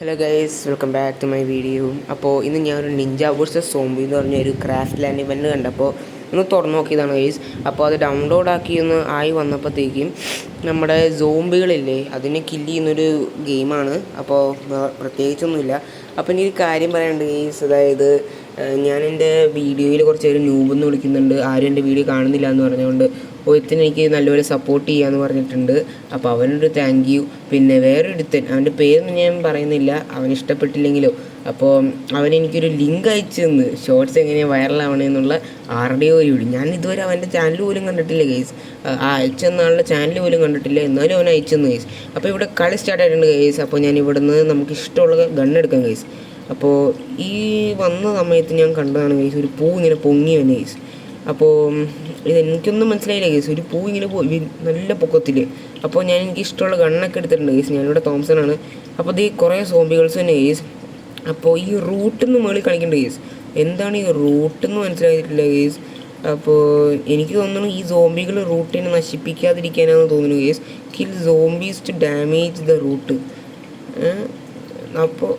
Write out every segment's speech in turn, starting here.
Hello guys welcome back to my video അപ്പോൾ ഇന്ന് ഞാനൊരു നിഞ്ച വേഴ്സസ് സോംബി എന്ന് പറഞ്ഞ ഒരു ക്രാഫ്റ്റ് ലാൻഡ് ഇവന്റ് കണ്ടപ്പോൾ ഒന്ന് തുറന്നു നോക്കിയതാണ് ഗൈസ് അപ്പോൾ അത് ഡൗൺലോഡ് ആക്കി ഒന്ന് ആയി വന്നപ്പോഴത്തേക്കും നമ്മുടെ സോംബികളില്ലേ അതിനെ കില്ല് ചെയ്യുന്നൊരു ഗെയിമാണ് അപ്പോൾ പ്രത്യേകിച്ചൊന്നുമില്ല. അപ്പോൾ എനിക്ക് ഒരു കാര്യം പറയാനുണ്ട് ഗൈസ് അതായത് ഞാൻ എന്റെ വീഡിയോയിൽ കുറച്ച് പേര് ന്യൂബ് എന്ന് വിളിക്കുന്നുണ്ട്. ആരും എന്റെ വീഡിയോ കാണുന്നില്ല എന്ന് പറഞ്ഞുകൊണ്ട് ഒരുത്തൻ എനിക്ക് നല്ലപോലെ സപ്പോർട്ട് ചെയ്യാന്ന് പറഞ്ഞിട്ടുണ്ട്. അപ്പോൾ അവനൊരു താങ്ക് യു പിന്നെ വേറൊരുത്തൻ അവന്റെ പേരൊന്നും ഞാൻ പറയുന്നില്ല. അവൻ ഇഷ്ടപ്പെട്ടില്ലെങ്കിലോ. അപ്പോൾ അവൻ എനിക്കൊരു ലിങ്ക് അയച്ചു തന്ന്. ഷോർട്സ് എങ്ങനെയാണ് വൈറലാവണമെന്നുള്ള ആരുടെയോ ഒരു വീഡിയോ ഞാൻ ഇതുവരെ അവന്റെ ചാനൽ പോലും കണ്ടിട്ടില്ല ഗെയ്സ് ആ അയച്ചു തന്ന ആളുടെ ചാനൽ പോലും കണ്ടിട്ടില്ല. എന്നാലും അവൻ അയച്ചു തന്നു ഗൈസ് അപ്പോൾ ഇവിടെ കളി സ്റ്റാർട്ട് ആയിട്ടുണ്ട് ഗെയ്സ് അപ്പോൾ ഞാൻ ഇവിടുന്ന് നമുക്ക് ഇഷ്ടമുള്ള ഗണ്ണെടുക്കാം ഗെയ്സ് അപ്പോൾ ഈ വന്ന സമയത്ത് ഞാൻ കണ്ടതാണ് ഗെയ്സ് ഒരു പൂ ഇങ്ങനെ പൊങ്ങി വന്നു ഗൈസ് അപ്പോൾ ഇത് എനിക്കൊന്നും മനസ്സിലായില്ല ഗേസ് ഒരു പൂ ഇങ്ങനെ പോയി നല്ല പൊക്കത്തിൽ അപ്പോൾ ഞാൻ എനിക്ക് ഇഷ്ടമുള്ള ഗണ്ണൊക്കെ എടുത്തിട്ടുണ്ട് ഗേസ് ഞാനിവിടെ തോംസൺ ആണ് അപ്പോൾ ഇത് കുറേ സോംബികൾസ് തന്നെ ഗേസ് അപ്പോൾ ഈ റൂട്ടിൽ നിന്ന് മുകളിൽ കളിക്കേണ്ട ഗേസ് എന്താണ് ഈ റൂട്ട് എന്ന് മനസ്സിലായിട്ടില്ല ഗേസ് അപ്പോൾ എനിക്ക് തോന്നുന്നു ഈ സോംബികൾ റൂട്ടിനെ നശിപ്പിക്കാതിരിക്കാനാണെന്ന് തോന്നുന്നു guys kill zombies to damage the route അപ്പോൾ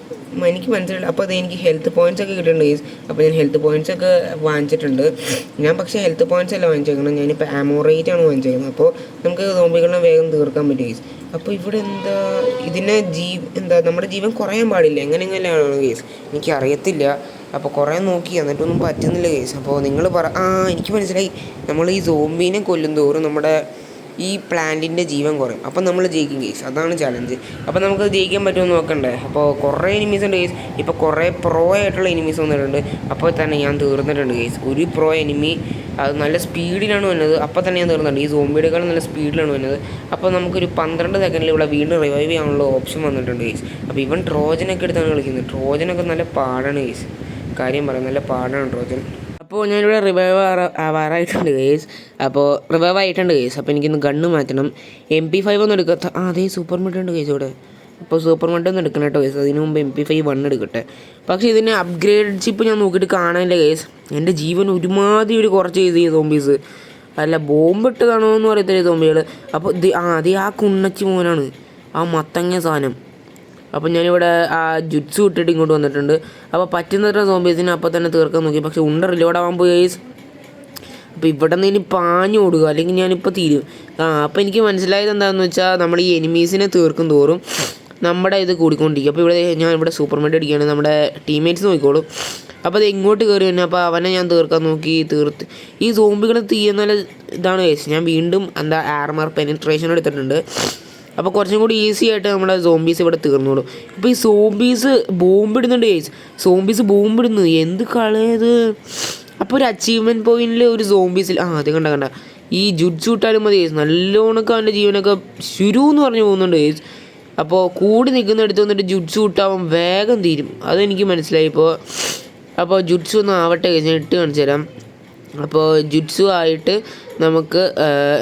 എനിക്ക് മനസ്സിലായില്ല. അപ്പോൾ അത് എനിക്ക് ഹെൽത്ത് പോയിന്റ്സ് ഒക്കെ കിട്ടുന്നുണ്ട് ഗൈസ് അപ്പോൾ ഞാൻ ഹെൽത്ത് പോയിന്റ്സ് ഒക്കെ വാങ്ങിച്ചിട്ടുണ്ട്. ഞാൻ പക്ഷേ ഹെൽത്ത് പോയിന്റ്സ് അല്ല വാങ്ങിച്ചേക്കണം ഞാനിപ്പോൾ ആമോറേറ്റ് ആണ് വാങ്ങിച്ചേക്കുന്നത് അപ്പോൾ നമുക്ക് സോംബികളെ വേഗം തീർക്കാൻ പറ്റും ഗൈസ് അപ്പോൾ ഇവിടെ എന്താ ഇതിനെ ജീ എന്താ നമ്മുടെ ജീവൻ കുറയാൻ പാടില്ല? എങ്ങനെ എങ്ങനെയാണ് ഗൈസ് എനിക്ക് അറിയത്തില്ല അപ്പോൾ കുറേ നോക്കി. എന്നിട്ടൊന്നും പറ്റുന്നില്ല ഗൈസ് അപ്പോൾ നിങ്ങൾ പറ ആ എനിക്ക് മനസ്സിലായി. നമ്മൾ ഈ സോംബീനെ കൊല്ലും തോറും നമ്മുടെ ഈ പ്ലാന്റിന്റെ ജീവൻ കുറയും. അപ്പം നമ്മൾ ജയിക്കും ഗെയ്സ് അതാണ് ചലഞ്ച് അപ്പോൾ നമുക്ക് ജയിക്കാൻ പറ്റുമെന്ന് നോക്കണ്ടേ? അപ്പോൾ കുറേ എനിമീസ് ഉണ്ട് ഗെയ്സ് ഇപ്പോൾ കുറേ പ്രോ ആയിട്ടുള്ള എനിമീസ് വന്നിട്ടുണ്ട്. അപ്പോൾ തന്നെ ഞാൻ തീർന്നിട്ടുണ്ട് ഗെയ്സ് ഒരു പ്രോ എനിമി അത് നല്ല സ്പീഡിലാണ് വന്നത്. അപ്പോൾ തന്നെ ഞാൻ തീർന്നിട്ടുണ്ട്. ഈ സോംബിയുടെക്കാളും നല്ല സ്പീഡിലാണ് വന്നത്. അപ്പോൾ നമുക്കൊരു പന്ത്രണ്ട് സെക്കൻഡിൽ ഇവിടെ വീണ്ടും റിവൈവ് ചെയ്യാനുള്ള ഓപ്ഷൻ വന്നിട്ടുണ്ട് ഗെയ്സ് അപ്പോൾ ഇവൻ ട്രോജനൊക്കെ എടുത്താണ് കളിക്കുന്നത്. ട്രോജനൊക്കെ നല്ല പാടാണ് ഗെയ്സ് കാര്യം പറയാം നല്ല പാടാണ് ട്രോജൻ. അപ്പോൾ ഞാനിവിടെ റിവൈവ് ആവാറായിട്ടുണ്ട് കേസ് അപ്പോൾ റിവൈവ് ആയിട്ടുണ്ട് കേസ് അപ്പോൾ എനിക്കിന്ന് ഗണ്ണ് മാറ്റണം. എം പി ഫൈവ് ഒന്നും എടുക്കാത്ത ആ അതേ സൂപ്പർ മെഡ് ഉണ്ട് കേസ് ഇവിടെ. അപ്പോൾ സൂപ്പർ മെഡ് ഒന്നും എടുക്കണം കേട്ടോ കേസ് അതിന് മുമ്പ് എം പി ഫൈവ് വൺ എടുക്കട്ടെ. പക്ഷേ ഇതിന് അപ്ഗ്രേഡ് ചിപ്പ് ഞാൻ നോക്കിയിട്ട് കാണാനില്ല കേസ് എന്റെ ജീവൻ ഒരുമാതിരി ഒരു കുറച്ച് ചെയ്ത് ഈ സോംബീസ് അല്ല ബോംബ് ഇട്ടതാണോ എന്ന് പറയത്തില്ല സോംബികൾ അപ്പോൾ ആ അതേ ആ കുണ്ണച്ചി മോനാണ്. ആ മത്തങ്ങ സാധനം. അപ്പോൾ ഞാനിവിടെ ആ ജുറ്റ്സ് ഇട്ടിട്ട് ഇങ്ങോട്ട് വന്നിട്ടുണ്ട്. അപ്പോൾ പറ്റുന്നത്ര സോംബീസിനെ അപ്പോൾ തന്നെ തീർക്കാൻ നോക്കി. പക്ഷേ ഉണ്ട റിലോഡാവാൻ പോയി അപ്പോൾ ഇവിടെ നിന്ന് ഇനി പാഞ്ഞു ഓടുക. അല്ലെങ്കിൽ ഞാനിപ്പോൾ തീരും. ആ അപ്പോൾ എനിക്ക് മനസ്സിലായത് എന്താണെന്ന് വെച്ചാൽ നമ്മൾ ഈ എനിമീസിനെ തീർക്കും തോറും നമ്മുടെ ഇത് കൂടിക്കൊണ്ടിരിക്കും. അപ്പോൾ ഇവിടെ ഞാൻ ഇവിടെ സൂപ്പർ മെഡ് അടിക്കുകയാണ് നമ്മുടെ ടീംമേറ്റ്സ് നോക്കിക്കോളും. അപ്പോൾ അത് എങ്ങോട്ട് കയറി തന്നെ അപ്പോൾ അവനെ ഞാൻ തീർക്കാൻ നോക്കി തീർത്ത്. ഈ സോംബികളെ തീയെന്നുള്ള ഇതാണ് കേസ് ഞാൻ വീണ്ടും എന്താ ആർമർ പെനിട്രേഷൻ എടുത്തിട്ടുണ്ട്. അപ്പോൾ കുറച്ചും കൂടി ഈസി ആയിട്ട് നമ്മുടെ സോംബീസ് ഇവിടെ തീർന്നോളും. ഇപ്പോൾ ഈ സോംബീസ് ബോംബിടുന്നുണ്ട് ഗൈസ് സോംബീസ് ബോംബിടുന്നു. എന്ത് കളയത് അപ്പോൾ ഒരു അച്ചീവ്മെന്റ് പോയിന്റിൽ ഒരു സോംബീസിൽ ആ അത് കണ്ട കണ്ട. ഈ ജുഡ്സ് വിട്ടാലും മതി ഗൈസ് നല്ലോണമൊക്കെ അവന്റെ ജീവനൊക്കെ ശുരു എന്ന് പറഞ്ഞു പോകുന്നുണ്ട് ഗൈസ് അപ്പോൾ കൂടി നിൽക്കുന്നിടത്ത് വന്നിട്ട് ജുഡ്സ് വിട്ടാവും വേഗം തീരും. അതെനിക്ക് മനസ്സിലായി. ഇപ്പോൾ അപ്പോൾ ജുഡ്സ് ഒന്ന് ആവട്ടെ കേസ് ഞാൻ ഇട്ട് കാണിച്ചു തരാം. അപ്പോൾ ജുഡ്സു ആയിട്ട് നമുക്ക്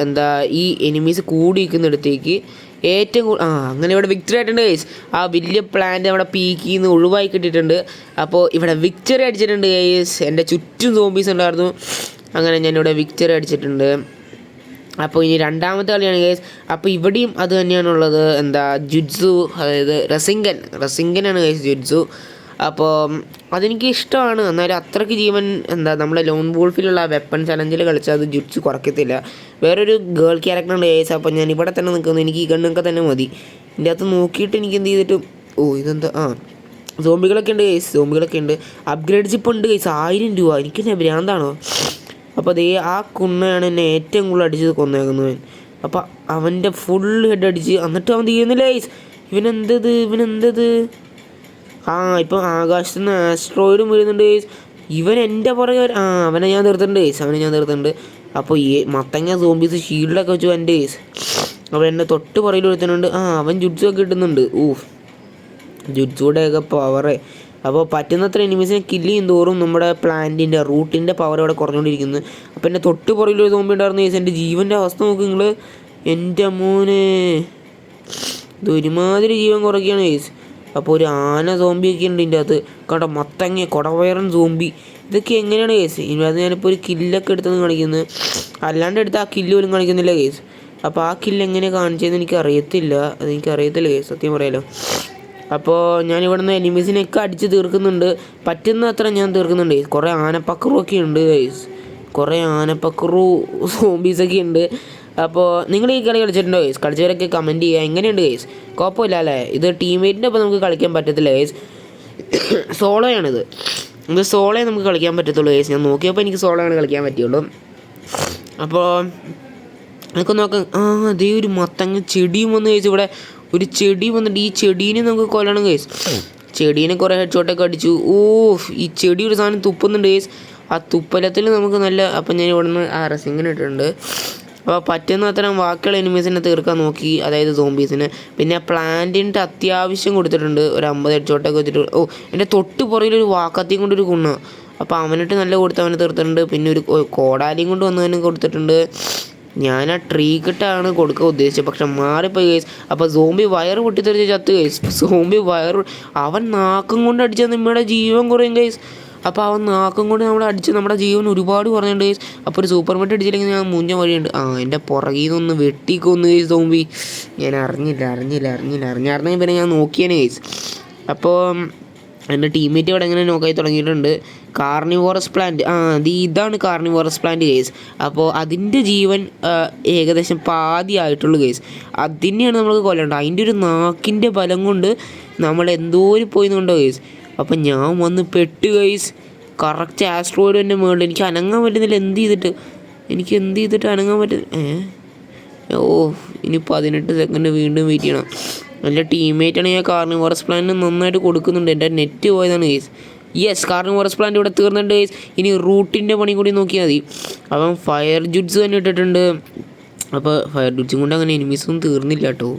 എന്താ ഈ എനിമീസ് കൂടി നിൽക്കുന്നിടത്തേക്ക് ഏറ്റവും കൂടുതൽ ആ അങ്ങനെ ഇവിടെ വിക്ടറി ആയിട്ടുണ്ട് ഗൈസ് ആ വലിയ പ്ലാന്റ് നമ്മുടെ പീക്കിൽ നിന്ന് ഒഴിവായി കിട്ടിയിട്ടുണ്ട്. അപ്പോൾ ഇവിടെ വിക്ടറി അടിച്ചിട്ടുണ്ട് ഗൈസ് എന്റെ ചുറ്റും സോംബീസ് ഉണ്ടായിരുന്നു. അങ്ങനെ ഞാനിവിടെ വിക്ടറി അടിച്ചിട്ടുണ്ട്. അപ്പോൾ ഇനി രണ്ടാമത്തെ കളിയാണ് ഗൈസ് അപ്പോൾ ഇവിടെയും അത് തന്നെയാണുള്ളത്. എന്താ ജുഡ്സു അതായത് റസിങ്കൻ റസിങ്കനാണ് ഗൈസ് ജുഡ്സു. അപ്പോൾ അതെനിക്ക് ഇഷ്ടമാണ് എന്നാലും അത്രയ്ക്ക് ജീവൻ എന്താ നമ്മുടെ ലോൺ വോൾഫിലുള്ള വെപ്പൺ ചലഞ്ചിൽ കളിച്ചാൽ അത് ജുഡ്സ് കുറയ്ക്കത്തില്ല വേറൊരു ഗേൾ ക്യാരക്ടർ ഏസ് അപ്പം ഞാൻ ഇവിടെ തന്നെ നിൽക്കുന്നു എനിക്ക് ഈ കണ്ണൊക്കെ തന്നെ മതി. ഇതിന്റെ അകത്ത് നോക്കിയിട്ട് എനിക്ക് എന്ത് ചെയ്തിട്ടും ഓ ഇതെന്താ? ആ സോംബികളൊക്കെ ഉണ്ട് കേസ് സോംബികളൊക്കെ ഉണ്ട്. അപ്ഗ്രേഡ് ചിപ്പ് ഉണ്ട് കേസ് ആയിരം രൂപ. എനിക്ക് തന്നെ ഭ്രാന്താണോ? അപ്പോൾ അതേ ആ കുണ്ണയാണ് എന്നെ ഏറ്റവും കൂടുതൽ അടിച്ചത് കൊന്നേക്കുന്നവൻ. അപ്പോൾ അവന്റെ ഫുൾ ഹെഡ് അടിച്ച് എന്നിട്ട് അവൻ തീരുന്നില്ല കേസ് ഇവനെന്തത് ഇവനെന്തത് ആ ഇപ്പം ആകാശത്ത് നിന്ന് ആസ്ട്രോയിഡും വീഴുന്നുണ്ട് ഇവൻ എന്റെ പുറകെ ആ അവനെ ഞാൻ തീർത്തിട്ടുണ്ട് അവനെ ഞാൻ തീർത്തിട്ടുണ്ട് അപ്പോൾ ഈ മത്തങ്ങ സോംബീസ് ഷീൽഡൊക്കെ വെച്ചു എന്റെ അവൻ എന്റെ തൊട്ട് പുറകിൽ ഒരുത്തനുണ്ട് ആ അവൻ ജുഡ്സൊക്കെ കിട്ടുന്നുണ്ട്. ഊഫ്. ജുഡ്സുടെയൊക്കെ പവറ് അപ്പോൾ പറ്റുന്നത്ര എനിമീസിനെ കില്ല് ചെയ്യും തോറും നമ്മുടെ പ്ലാന്റിന്റെ റൂട്ടിന്റെ പവർ ഇവിടെ കുറഞ്ഞുകൊണ്ടിരിക്കുന്നു. അപ്പോൾ എന്റെ തൊട്ട് പുറകിൽ ഒരു തോമ്പി ഉണ്ടായിരുന്നു. ഏസ് എന്റെ ജീവന്റെ അവസ്ഥ നോക്ക് നിങ്ങൾ എന്റെ മോനെ. ഇതൊരുമാതിരി ജീവൻ കുറയ്ക്കുകയാണ്. ഗൈസ് അപ്പോൾ ഒരു ആന സോംബിയൊക്കെ ഉണ്ട് ഇതിന്റെ അകത്ത്. കണ്ടോ മത്തങ്ങ കൊടവയറൻ സോംബി ഇതൊക്കെ എങ്ങനെയാണ് കേസ് ഇതിനകത്ത് ഞാനിപ്പോൾ ഒരു കില്ലൊക്കെ എടുത്തെന്ന് കാണിക്കുന്നത് അല്ലാണ്ട് എടുത്ത് ആ കില്ല് പോലും കാണിക്കുന്നില്ല കേസ് അപ്പോൾ ആ കില്ല് എങ്ങനെ കാണിച്ചതെന്ന് എനിക്ക് അറിയത്തില്ല. അതെനിക്ക് അറിയത്തില്ല കേസ് സത്യം പറയാലോ. അപ്പോൾ ഞാൻ ഇവിടെ നിന്ന് എനിമീസിനെയൊക്കെ അടിച്ച് തീർക്കുന്നുണ്ട്. പറ്റുന്ന അത്ര ഞാൻ തീർക്കുന്നുണ്ട്. കുറേ ഒക്കെ ഉണ്ട് കേസ് കുറേ ആനപ്പക്കറു സോംബീസൊക്കെ ഉണ്ട്. അപ്പോൾ നിങ്ങൾ ഈ കളി കളിച്ചിട്ടുണ്ടോ ഗൈസ് കളിച്ചവരൊക്കെ കമന്റ് ചെയ്യുക. എങ്ങനെയുണ്ട് ഗൈസ് കുഴപ്പമില്ല അല്ലേ ഇത് ടീംമേറ്റിന്റെ ഒപ്പം നമുക്ക് കളിക്കാൻ പറ്റത്തില്ല ഗൈസ് സോളോയാണിത്. ഇത് സോളോയെ നമുക്ക് കളിക്കാൻ പറ്റത്തുള്ളൂ ഗൈസ് ഞാൻ നോക്കിയപ്പോൾ എനിക്ക് സോളോയാണ് കളിക്കാൻ പറ്റുള്ളൂ അപ്പോൾ നമുക്ക് നോക്കാം. ആ അതേ ഒരു മത്തങ്ങ ചെടിയും വന്ന് കഴിച്ചു ഇവിടെ ഒരു ചെടി വന്നിട്ട് ഈ ചെടീനെ നമുക്ക് കൊല്ലണം കേസ് ചെടീനെ കുറേ ഹെഡ്ഷോട്ടൊക്കെ അടിച്ചു. ഓ ഈ ചെടി ഒരു സാധനം തുപ്പുന്നുണ്ട് കേസ് ആ തുപ്പലത്തിൽ നമുക്ക് നല്ല അപ്പം ഞാൻ ഇവിടെ നിന്ന് ആ റസിങ്ങിന് ഇട്ടിട്ടുണ്ട്. അപ്പോൾ പറ്റുന്ന അത്തരം വാക്കുകൾ എനിമീസിനെ തീർക്കാൻ നോക്കി അതായത് സോംബീസിന് പിന്നെ പ്ലാന്റിന്റെ അത്യാവശ്യം കൊടുത്തിട്ടുണ്ട്. ഒരു അമ്പത് ഹെഡ്ഷോട്ടൊക്കെ വെച്ചിട്ട്. ഓ എന്റെ തൊട്ട് പുറകിൽ ഒരു വാക്കത്തിയും കൊണ്ടൊരു കുണ്ണ അപ്പോൾ അവനിട്ട് നല്ല കൊടുത്ത് അവനെ തീർത്തിട്ടുണ്ട്. പിന്നെ ഒരു കോടാലിയും കൊണ്ട് വന്നവനും കൊടുത്തിട്ടുണ്ട്. ഞാൻ ആ ട്രീ കിട്ടാണ് കൊടുക്കാൻ ഉദ്ദേശിച്ചത്. പക്ഷെ മാറിപ്പോയി കേസ് അപ്പോൾ സോംബി വയർ പൊട്ടിത്തെറിച്ച് ചത്ത് കേസ് സോംബി വയർ അവൻ നാക്കും കൊണ്ട് അടിച്ചാൽ നമ്മുടെ ജീവൻ കുറയും കേസ് അപ്പോൾ ആ നാക്കും കൊണ്ട് നമ്മൾ അടിച്ച് നമ്മുടെ ജീവൻ ഒരുപാട് കുറഞ്ഞിട്ടുണ്ട് അപ്പോൾ ഒരു സൂപ്പർ മെറ്റ് അടിച്ചില്ലെങ്കിൽ ഞാൻ മുഞ്ഞ വഴിയുണ്ട്. ആ എന്റെ പുറകിൽ നിന്നൊന്ന് വെട്ടിക്കൊന്ന് കേസ് തോമ്പി ഞാൻ അറിഞ്ഞില്ല അറിഞ്ഞില്ല അറിഞ്ഞില്ല അറിഞ്ഞായിരുന്നെങ്കിൽ പിന്നെ ഞാൻ നോക്കിയേനെ കേസ് അപ്പോൾ എന്റെ ടീംമേറ്റ് ഇവിടെ ഇങ്ങനെ നോക്കായി തുടങ്ങിയിട്ടുണ്ട്. കാർണിവോറസ് പ്ലാന്റ് ആ ഇതാണ് കാർണിവോറസ് പ്ലാന്റ് കേസ് അപ്പോൾ അതിന്റെ ജീവൻ ഏകദേശം പാതി ആയിട്ടുള്ളൂ കേസ് അതിനെയാണ് നമുക്ക് കൊല്ലേണ്ടത്. അതിന്റെ ഒരു നാക്കിന്റെ ബലം കൊണ്ട് നമ്മൾ എന്തോരം പോയി കൊണ്ടോ കേസ് അപ്പം ഞാൻ വന്ന് പെട്ട് ഗൈസ് കറക്റ്റ് ആസ്ട്രോയിഡ് എന്റെ മുകളിൽ എനിക്ക് അനങ്ങാൻ പറ്റുന്നില്ല. എന്ത് ചെയ്തിട്ട്? എനിക്ക് എന്ത് ചെയ്തിട്ട് അനങ്ങാൻ പറ്റുന്നില്ല ഓ ഇനി പതിനെട്ട് സെക്കൻഡ് വീണ്ടും വെയിറ്റ് ചെയ്യണം. എന്റെ ടീംമേറ്റാണ് ഞാൻ കാർണിവോറസ് പ്ലാനിന് നന്നായിട്ട് കൊടുക്കുന്നുണ്ട്. എന്റെ നെറ്റ് പോയതാണ് കേസ് യെസ് കാർണിവോറസ് പ്ലാന്റ് ഇവിടെ തീർന്നിട്ടുണ്ട് കേസ് ഇനി റൂട്ടിന്റെ പണി കൂടി നോക്കിയാൽ മതി. അപ്പം ഫയർ ജുഡ്സ് തന്നെ ഇട്ടിട്ടുണ്ട്. അപ്പോൾ ഫയർ ജുഡ്സും കൊണ്ട് അങ്ങനെ എനിമീസൊന്നും തീർന്നില്ല കേട്ടോ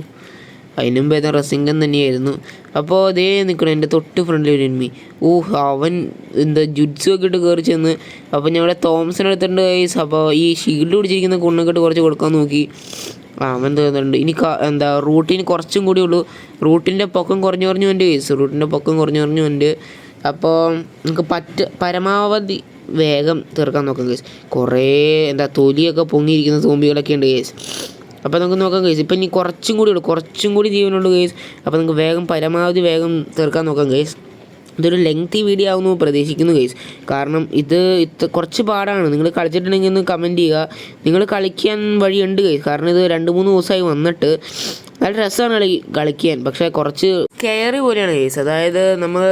അതിനും ഭേദം റസിംഗൻ തന്നെയായിരുന്നു അപ്പോൾ അതേ നിൽക്കണം എന്റെ തൊട്ട് ഫ്രണ്ടിൽ ഒരു എനിമി ഓ അവൻ എന്താ ജുഡ്സു ഒക്കെ ഇട്ട് കയറി ചെന്ന് അപ്പോൾ ഞങ്ങളുടെ തോംസൺ എടുത്തിട്ടുണ്ട് ഗൈസ് അപ്പോൾ ഈ ഷീൽഡ് പിടിച്ചിരിക്കുന്ന കുണ്ണൊക്കെ ഇട്ട് കുറച്ച് കൊടുക്കാൻ നോക്കി. അവൻ തോന്നുന്നുണ്ട് ഇനി എന്താ റൂട്ടിന് കുറച്ചും കൂടി ഉള്ളൂ. റൂട്ടിന്റെ പൊക്കം കുറഞ്ഞു കുറഞ്ഞു ഉണ്ട് കേസ് റൂട്ടിന്റെ പൊക്കം കുറഞ്ഞു കുറഞ്ഞു ഉണ്ട് അപ്പോൾ നമുക്ക് പറ്റ പരമാവധി വേഗം തീർക്കാൻ നോക്കാം കേസ് കുറേ എന്താ തൊലിയൊക്കെ പൊങ്ങിയിരിക്കുന്ന സോംബികളൊക്കെ ഉണ്ട് കേസ് അപ്പോൾ നമുക്ക് നോക്കാം കേസ് ഇപ്പം ഇനി കുറച്ചും കൂടി ഉള്ളൂ. കുറച്ചും കൂടി ജീവനുള്ളൂ കേസ് അപ്പോൾ നമുക്ക് വേഗം പരമാവധി വേഗം തീർക്കാൻ നോക്കാം കേസ് ഇതൊരു ലെങ്തി വീഡിയോ ആവുന്നു പ്രതീക്ഷിക്കുന്നു കേസ് കാരണം ഇത് ഇത് കുറച്ച് പാടാണ്. നിങ്ങൾ കളിച്ചിട്ടുണ്ടെങ്കിൽ ഒന്ന് കമന്റ് ചെയ്യുക. നിങ്ങൾ കളിക്കാൻ വഴിയുണ്ട് കേസ് കാരണം ഇത് രണ്ട് മൂന്ന് ദിവസമായി വന്നിട്ട് നല്ല രസമാണ് കളി കളിക്കാൻ. പക്ഷേ കുറച്ച് കെയറി പോലെയാണ് കേസ് അതായത് നമ്മൾ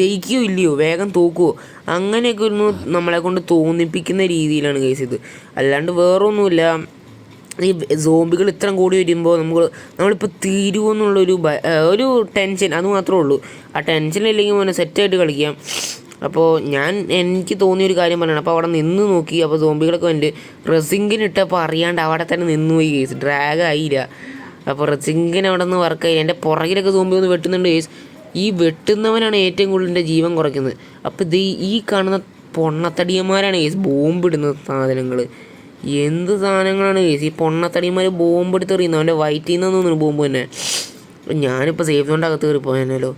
ജയിക്കുകയോ ഇല്ലയോ വേഗം തോക്കുമോ അങ്ങനെയൊക്കെ ഒന്ന് നമ്മളെ കൊണ്ട് തോന്നിപ്പിക്കുന്ന രീതിയിലാണ് കേസ് ഇത്. അല്ലാണ്ട് വേറൊന്നുമില്ല. ഈ സോംബികൾ ഇത്രയും കൂടി വരുമ്പോൾ നമ്മൾ നമ്മളിപ്പോൾ തീരുമെന്നുള്ളൊരു ഒരു ടെൻഷൻ അത് മാത്രമേ ഉള്ളൂ. ആ ടെൻഷൻ ഇല്ലെങ്കിൽ മോനെ സെറ്റായിട്ട് കളിക്കാം. അപ്പോൾ ഞാൻ എനിക്ക് തോന്നിയ ഒരു കാര്യം പറയണം. അപ്പോൾ അവിടെ നിന്ന് നോക്കി അപ്പോൾ സോംബികളൊക്കെ വന്നിട്ട് റെസിങ്കിന് ഇട്ടപ്പോൾ അറിയാണ്ട് അവിടെ തന്നെ നിന്ന് പോയി കേസ് ഡ്രാഗ് ആയില്ല. അപ്പോൾ റെസിങ്കിന് അവിടെ നിന്ന് ആയി എന്റെ പുറകിലൊക്കെ സോംബി ഒന്ന് വെട്ടുന്നുണ്ട് കേസ് ഈ വെട്ടുന്നവനാണ് ഏറ്റവും കൂടുതൽ എന്റെ ജീവൻ കുറയ്ക്കുന്നത്. അപ്പോൾ ഇത് ഈ കാണുന്ന പൊണ്ണത്തടിയന്മാരാണ് കേസ് ബോംബിടുന്ന സാധനങ്ങൾ. എന്ത് സാധനങ്ങളാണ്? ഈ പൊണ്ണത്തടിമാർ ബോംബ് എടുത്ത് എറിയുന്നത്. അവന്റെ വയറ്റിൽ നിന്ന് തോന്നുന്നു ബോംബ് തന്നെ. ഞാനിപ്പോൾ സേഫ് സോണിന്റെ അകത്ത് കയറി പോയാലോ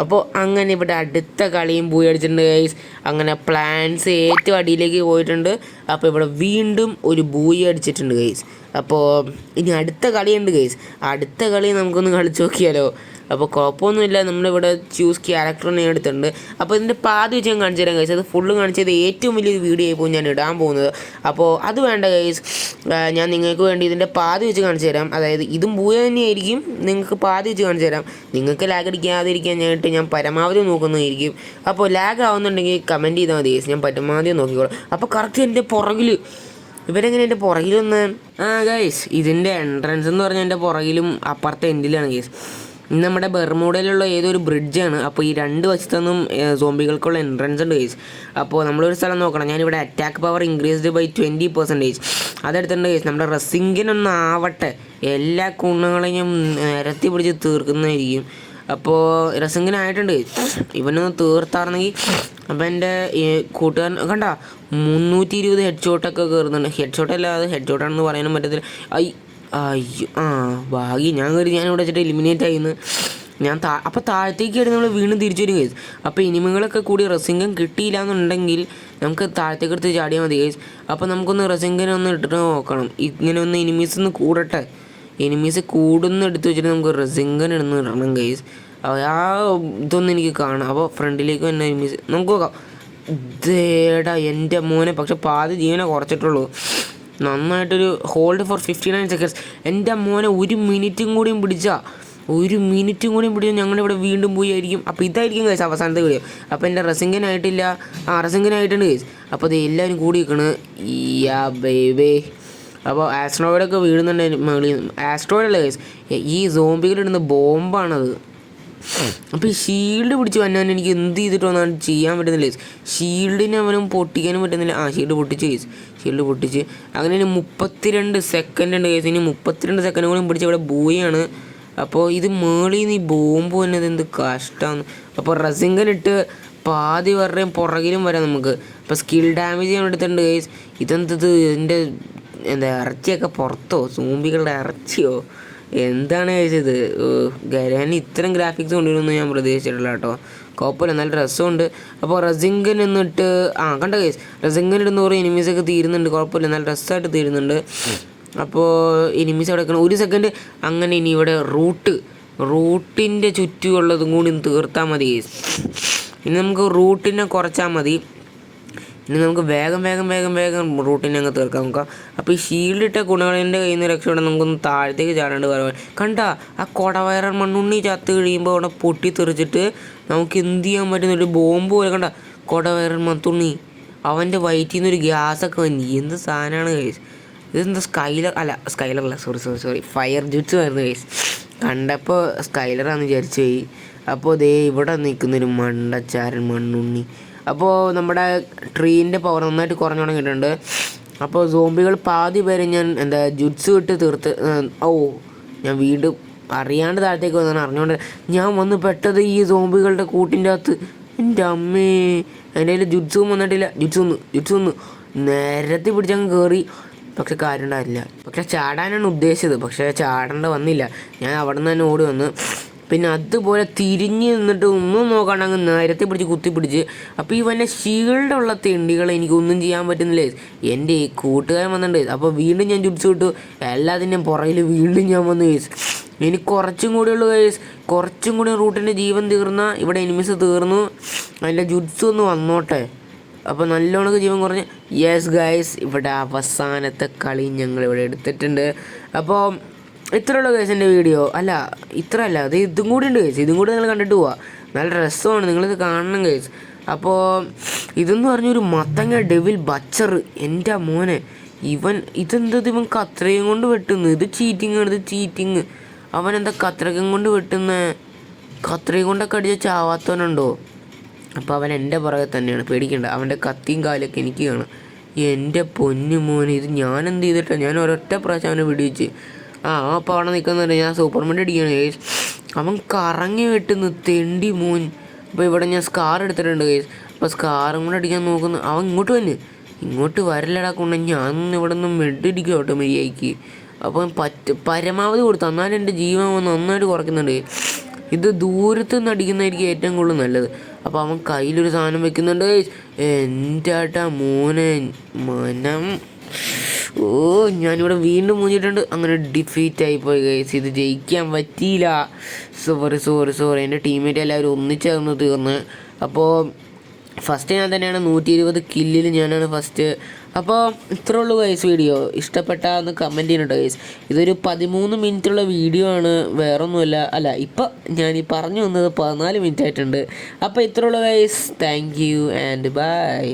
അപ്പോൾ അങ്ങനെ ഇവിടെ അടുത്ത കളിയും പോയി അടിച്ചിട്ടുണ്ട് ഗൈസ് അങ്ങനെ പ്ലാൻസ് ഏറ്റവും അടിയിലേക്ക് പോയിട്ടുണ്ട്. അപ്പോൾ ഇവിടെ വീണ്ടും ഒരു ബൂയി അടിച്ചിട്ടുണ്ട് ഗൈസ് അപ്പോൾ ഇനി അടുത്ത കളിയുണ്ട് ഗൈസ് അടുത്ത കളി നമുക്കൊന്ന് കളിച്ച് നോക്കിയാലോ. അപ്പോൾ കുഴപ്പമൊന്നുമില്ല നമ്മളിവിടെ ചൂസ് ക്യാരക്ടറിനെ എടുത്തിട്ടുണ്ട്. അപ്പോൾ ഇതിന്റെ പാതി വെച്ച് ഞാൻ കാണിച്ചു തരാം ഗൈസ് അത് ഫുള്ള് കാണിച്ചത് ഏറ്റവും വലിയൊരു വീഡിയോ ആയി പോകും ഞാൻ ഇടാൻ പോകുന്നത്. അപ്പോൾ അത് വേണ്ട ഗൈസ് ഞാൻ നിങ്ങൾക്ക് വേണ്ടി ഇതിന്റെ പാതി വെച്ച് കാണിച്ചു തരാം. അതായത് ഇതും പൂയ തന്നെയായിരിക്കും. നിങ്ങൾക്ക് പാതി വെച്ച് കാണിച്ചു തരാം. നിങ്ങൾക്ക് ലാഗ് അടിക്കാതിരിക്കാൻ ഞാനിട്ട് ഞാൻ പരമാവധി നോക്കുന്നതായിരിക്കും. അപ്പോൾ ലാഗ് ആവുന്നുണ്ടെങ്കിൽ കമന്റ് ചെയ്താൽ മതി ഞാൻ പരമാവധി നോക്കിക്കോളാം. അപ്പോൾ കറക്റ്റ് എന്റെ പുറകിൽ ഇവരെങ്ങനെ എന്റെ പുറകിലൊന്ന്? ആ ഗൈസ് ഇതിന്റെ എൻട്രൻസ് എന്ന് പറഞ്ഞാൽ എന്റെ പുറകിലും അപ്പുറത്തെ എൻഡിലാണ് ഗൈസ് നമ്മുടെ ബെർമൂഡയിലുള്ള ഏതൊരു ബ്രിഡ്ജാണ് അപ്പോൾ ഈ രണ്ട് വശത്തുനിന്നും സോംബികൾക്കുള്ള എൻട്രൻസ് ഉണ്ട് ഗൈസ് അപ്പോൾ നമ്മളൊരു സ്ഥലം നോക്കണം. ഞാനിവിടെ attack power increased by twenty percentage അതെടുത്തിട്ടുണ്ട് guys നമ്മുടെ റസിങ്കിനൊന്ന് ആവട്ടെ. എല്ലാ കുണ്ണുകളെയും നിരത്തി പിടിച്ച് തീർക്കുന്നതായിരിക്കും. അപ്പോൾ രസങ്കനായിട്ടുണ്ട് ഇവനൊന്ന് തീർത്താർന്നെങ്കിൽ അപ്പം എന്റെ കൂട്ടുകാരൻ കണ്ട മുന്നൂറ്റി ഇരുപത് ഹെഡ് ഷോട്ടൊക്കെ കയറുന്നുണ്ട് ഹെഡ് ഷോട്ടല്ലാതെ ഹെഡ് ഷോട്ടാണെന്ന് പറയാനും പറ്റത്തില്ല. ഐ അയ്യോ ആ ഭാഗ്യം. ഞാൻ കയറി ഞാൻ ഇവിടെ വെച്ചിട്ട് എലിമിനേറ്റ് ആയിന്ന്. ഞാൻ താ അപ്പോൾ താഴത്തേക്ക് നമ്മൾ വീണ്ടും തിരിച്ചു വരും കേസ് അപ്പോൾ ഇനിമകളൊക്കെ കൂടി റസിംഗം കിട്ടിയില്ല എന്നുണ്ടെങ്കിൽ നമുക്ക് താഴത്തേക്ക് എടുത്ത് ചാടിയാൽ മതി കേസ് അപ്പോൾ നമുക്കൊന്ന് റസിംഗനെ ഒന്ന് ഇട്ടിട്ട് നോക്കണം. ഇങ്ങനെ ഒന്ന് എനിമീസ് ഒന്ന് കൂടട്ടെ. എനിമീസ് കൂടുന്ന എടുത്ത് വെച്ചിട്ട് നമുക്ക് റസിംഗൻ ഇടുന്ന ഇടണം കേസ് ആ ഇതൊന്നും എനിക്ക് കാണാം അപ്പോൾ ഫ്രണ്ടിലേക്ക് തന്നെ എനിമീസ് നമുക്ക് നോക്കാം. ദേടാ എന്റെ മോനെ. പക്ഷെ പാതി ജീവനെ കുറച്ചിട്ടുള്ളൂ. നന്നായിട്ടൊരു hold for fifty nine seconds എന്റെ മോനെ ഒരു മിനിറ്റും കൂടിയും പിടിച്ചാൽ ഒരു മിനിറ്റും കൂടിയും പിടിച്ചാൽ ഞങ്ങളിവിടെ വീണ്ടും പോയി ആയിരിക്കും. അപ്പോൾ ഇതായിരിക്കും കേസ് അവസാനത്തെ വീഡിയോ അപ്പോൾ എന്റെ റസിങ്കനായിട്ടില്ല ആ റസിങ്കനായിട്ടുണ്ട് കേസ് അപ്പോൾ അത് എല്ലാവരും കൂടി നിൽക്കണ് യാ ബേബേ അപ്പോൾ ആസ്ട്രോയിഡൊക്കെ വീഴുന്നുണ്ട് മേളിൽ. ആസ്ട്രോയിഡ് അല്ല കേസ് ഈ സോംബികളിടുന്ന ബോംബാണത് അപ്പോൾ ഈ ഷീൽഡ് പിടിച്ച് വന്നവൻ എനിക്ക് എന്ത് ചെയ്തിട്ട് വന്നാൽ ചെയ്യാൻ പറ്റുന്നില്ല. ഷീൽഡിന് അവനും പൊട്ടിക്കാനും പറ്റുന്നില്ല. ആ ഷീൽഡ് പൊട്ടിച്ച് കേസ് ഷീൽഡ് പൊട്ടിച്ച്. അങ്ങനെ ഇനി മുപ്പത്തിരണ്ട് സെക്കൻഡ് ഉണ്ട് കേസ് ഇനി മുപ്പത്തിരണ്ട് സെക്കൻഡ് കൂടി പിടിച്ച് ഇവിടെ ബോയാണ് അപ്പോൾ ഇത് മേളിൽ നിന്ന് ഈ ബോംബ് വന്നത് എന്ത് കഷ്ടമാണ് അപ്പോൾ റസിങ്കൻ ഇട്ട് പാതി വരെയും പുറകിലും വരാം നമുക്ക്. അപ്പോൾ സ്കിൽ ഡാമേജ് ഞാൻ എടുത്തിട്ടുണ്ട് കേസ് ഇതെന്തത് എന്റെ എന്താ ഇറച്ചിയൊക്കെ പുറത്തോ? സൂമ്പികളുടെ ഇറച്ചിയോ? എന്താണ് കഴിച്ചത് ഗരാൻ ഇത്രയും ഗ്രാഫിക്സ് കൊണ്ടുവരുമെന്ന് ഞാൻ പ്രതീക്ഷിച്ചിട്ടില്ല കേട്ടോ. കുഴപ്പമില്ല നല്ല രസമുണ്ട്. അപ്പോൾ റസിങ്കൻ എന്നിട്ട് ആ കണ്ട കേസ് റസിങ്കൻ ഇടുന്ന കുറേ എനിമീസൊക്കെ തീരുന്നുണ്ട്. കുഴപ്പമില്ല നല്ല രസമായിട്ട് തീരുന്നുണ്ട്. അപ്പോൾ എനിമീസ് അവിടെ ഒരു സെക്കൻഡ് അങ്ങനെ ഇനി ഇവിടെ റൂട്ട് റൂട്ടിന്റെ ചുറ്റുമുള്ളതും കൂടി തീർത്താൽ മതി. ഇനി നമുക്ക് റൂട്ടിനെ കുറച്ചാൽ മതി. ഇനി നമുക്ക് വേഗം വേഗം വേഗം വേഗം റൂട്ടിനെ അങ്ങ് തീർക്കാം. നോക്കാം അപ്പോൾ ഈ ഷീൽഡ് ഇട്ട ഗുണകളിന്റെ കയ്യിൽ നിന്ന് രക്ഷപ്പെടാൻ നമുക്കൊന്ന് താഴത്തേക്ക് ചാടേണ്ടി വരാൻ കണ്ട ആ കൊടവയറൻ മണ്ണുണ്ണി ചത്ത് കഴിയുമ്പോൾ അവിടെ പൊട്ടി തെറിച്ചിട്ട് നമുക്ക് എന്ത് ചെയ്യാൻ പറ്റുന്ന ഒരു ബോംബ് പോലെ കണ്ട കൊടവയറൻ മത്തുണ്ണി അവന്റെ വയറ്റിൽ നിന്ന് ഒരു ഗ്യാസൊക്കെ വന്നി എന്ത് സാധനമാണ് കേസ് ഇതെന്താ സ്കൈലർ അല്ല സ്കൈലർ അല്ല സോറി സോറി സോറി ഫയർ ജുറ്റ്സ് ആയിരുന്നു കേസ് കണ്ടപ്പോൾ സ്കൈലറാന്ന് വിചാരിച്ചു പോയി. അപ്പോൾ ദേ ഇവിടെ നിൽക്കുന്നൊരു മണ്ടച്ചാരൻ മണ്ണുണ്ണി. അപ്പോൾ നമ്മുടെ ട്രീന്റെ പവർ നന്നായിട്ട് കുറഞ്ഞു തുടങ്ങിയിട്ടുണ്ട്. അപ്പോൾ സോംബികൾ പാതി പേരെ ഞാൻ എന്താ ജുഡ്സ് വിട്ട് തീർത്ത് ഓ ഞാൻ വീണ്ടും അറിയാണ്ട് താഴത്തേക്ക് വന്നാണ് അറിഞ്ഞുകൊണ്ട് ഞാൻ വന്ന് പെട്ടത് ഈ സോംബികളുടെ കൂട്ടിന്റെ അകത്ത്. എന്റെ അമ്മേ എന്റെ കയ്യിൽ ജുഡ്സും വന്നിട്ടില്ല. ജുഡ്സ് ഒന്ന് ജുഡ്സ് ഒന്ന്. നേരത്തെ പിടിച്ചങ്ങ് കയറി പക്ഷെ കാര്യം ഉണ്ടായില്ല പക്ഷെ ചാടാനാണ് ഉദ്ദേശിച്ചത്. പക്ഷേ ചാടേണ്ട വന്നില്ല. ഞാൻ അവിടെ നിന്ന് തന്നെ ഓടി വന്ന് പിന്നെ അതുപോലെ തിരിഞ്ഞ് നിന്നിട്ട് ഒന്നും നോക്കാണ്ട് നേരത്തെ പിടിച്ച് കുത്തി പിടിച്ച്. അപ്പോൾ ഈ വല്ല ഷീൽഡുള്ള എനിക്ക് എനിക്കൊന്നും ചെയ്യാൻ പറ്റുന്നില്ലേ? എന്റെ ഈ കൂട്ടുകാരൻ വന്നിട്ടുണ്ട്. അപ്പോൾ വീണ്ടും ഞാൻ ചുടിച്ചു വിട്ടു എല്ലാത്തിന്റെയും പുറകിൽ വീണ്ടും ഞാൻ വന്നു കേസ് ഇനി കുറച്ചും കൂടി ഉള്ളു കേസ് കുറച്ചും കൂടി റൂട്ടിന്റെ ജീവൻ തീർന്ന ഇവിടെ എനിമിസ് തീർന്നു. അതിന്റെ ജുഡ്സ് ഒന്ന് വന്നോട്ടെ. അപ്പോൾ നല്ലോണം ജീവൻ കുറഞ്ഞ്. യെസ് ഗൈസ് ഇവിടെ അവസാനത്തെ കളി ഞങ്ങൾ ഇവിടെ എടുത്തിട്ടുണ്ട്. അപ്പോൾ ഇത്രയുള്ള കേസ് എന്റെ വീഡിയോ അല്ല ഇത്ര അല്ല അത് ഇതും കൂടി ഉണ്ട് കേസ് ഇതും കൂടി നിങ്ങൾ കണ്ടിട്ട് പോവാ. നല്ല രസമാണ് നിങ്ങളിത് കാണണം കേസ് അപ്പോൾ ഇതെന്ന് പറഞ്ഞൊരു മത്തങ്ങ ഡെവിൽ ബച്ചർ എന്റെ മോനെ. ഇവൻ ഇതെന്തത് ഇവൻ കത്രയും കൊണ്ട് വെട്ടുന്നു? ഇത് ചീറ്റിങ് ആണ് ഇത് ചീറ്റിങ് അവൻ എന്താ കത്രയും കൊണ്ട് വെട്ടുന്ന? കത്രയും കൊണ്ടൊക്കെ അടിച്ച ചാവാത്തവനുണ്ടോ? അപ്പോൾ അവൻ എന്റെ പുറകെ തന്നെയാണ് പേടിക്കേണ്ട. അവന്റെ കത്തിയും കാലൊക്കെ എനിക്ക് കാണാം. എന്റെ പൊന്നു മോനെ ഇത് ഞാൻ എന്ത് ചെയ്തിട്ടാണ് ഞാൻ ഒരൊറ്റ പ്രാവശ്യം അവനെ വെടിവെച്ച്. ആ അവൻ അപ്പോൾ അവിടെ നിൽക്കുന്നുണ്ട് ഞാൻ സൂപ്പർമെന്റ് അടിക്കുകയാണ് ഗൈസ് അവൻ കറങ്ങി വെട്ടുന്നു തെണ്ടി മൂൻ. അപ്പോൾ ഇവിടെ ഞാൻ സ്കാർ എടുത്തിട്ടുണ്ട് ഗൈസ് അപ്പോൾ സ്കാറും കൂടെ അടിക്കാൻ നോക്കുന്നു. അവൻ ഇങ്ങോട്ട് വന്ന്. ഇങ്ങോട്ട് വരലടാ കൊണ്ട് ഞാൻ ഇവിടെ നിന്ന് മെഡിടിക്കും മര്യാദയ്ക്ക്. അപ്പം പറ്റ പരമാവധി കൊടുത്തു. എന്നാലും എന്റെ ജീവൻ അവൻ നന്നായിട്ട് കുറയ്ക്കുന്നുണ്ട് ഇത് ദൂരത്ത് നിന്ന് അടിക്കുന്നതായിരിക്കും ഏറ്റവും കൂടുതൽ നല്ലത്. അപ്പോൾ അവൻ കയ്യിലൊരു സാധനം വെക്കുന്നുണ്ട്. എന്റെ ആട്ടാ മോനെ? മനം. ഓ ഞാനിവിടെ വീണ്ടും മൂഞ്ഞിട്ടുണ്ട് അങ്ങനെ ഡിഫീറ്റ് ആയി പോയി ഗൈസ് ഇത് ജയിക്കാൻ പറ്റിയില്ല. സോറി സോറി സോറി എന്റെ ടീമേറ്റ് എല്ലാവരും ഒന്നിച്ചായിരുന്നു തീർന്ന്. അപ്പോൾ ഫസ്റ്റ് ഞാൻ തന്നെയാണ് നൂറ്റി ഇരുപത് കില്ലിൽ ഞാനാണ് ഫസ്റ്റ് അപ്പോൾ ഇത്രേ ഉള്ളൂ ഗൈസ് വീഡിയോ ഇഷ്ടപ്പെട്ടാന്ന് കമന്റ് ചെയ്യുന്നുണ്ടോ ഗൈസ് ഇതൊരു പതിമൂന്ന് മിനിറ്റുള്ള വീഡിയോ ആണ്. വേറൊന്നുമല്ല. അല്ല ഇപ്പം ഞാൻ ഈ പറഞ്ഞു വന്നത് പതിനാല് മിനിറ്റ് ആയിട്ടുണ്ട്. അപ്പോൾ ഇത്രേ ഉള്ളൂ guys thank you and bye